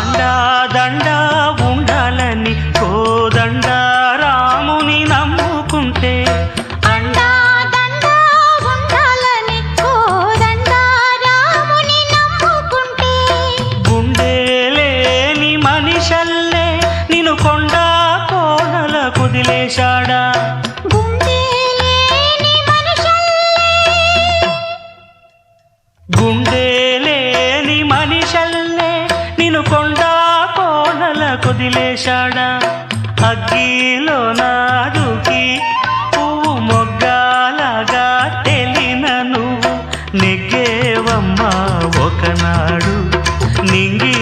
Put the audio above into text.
అండా దండా ఉండాలని కోదండ రాముని నమ్ముకుంటే. గుండె మనిషల్లే నిన్ను కొండ కోనల కుదిలేశాడా. గుండె కొండా కోనల కొదిలేశాడా. అగ్గిలో నాదుకి పువ్వు మొగ్గాలగా తెలిన నువ్వు నెగ్గేవమ్మా ఒకనాడు నింగి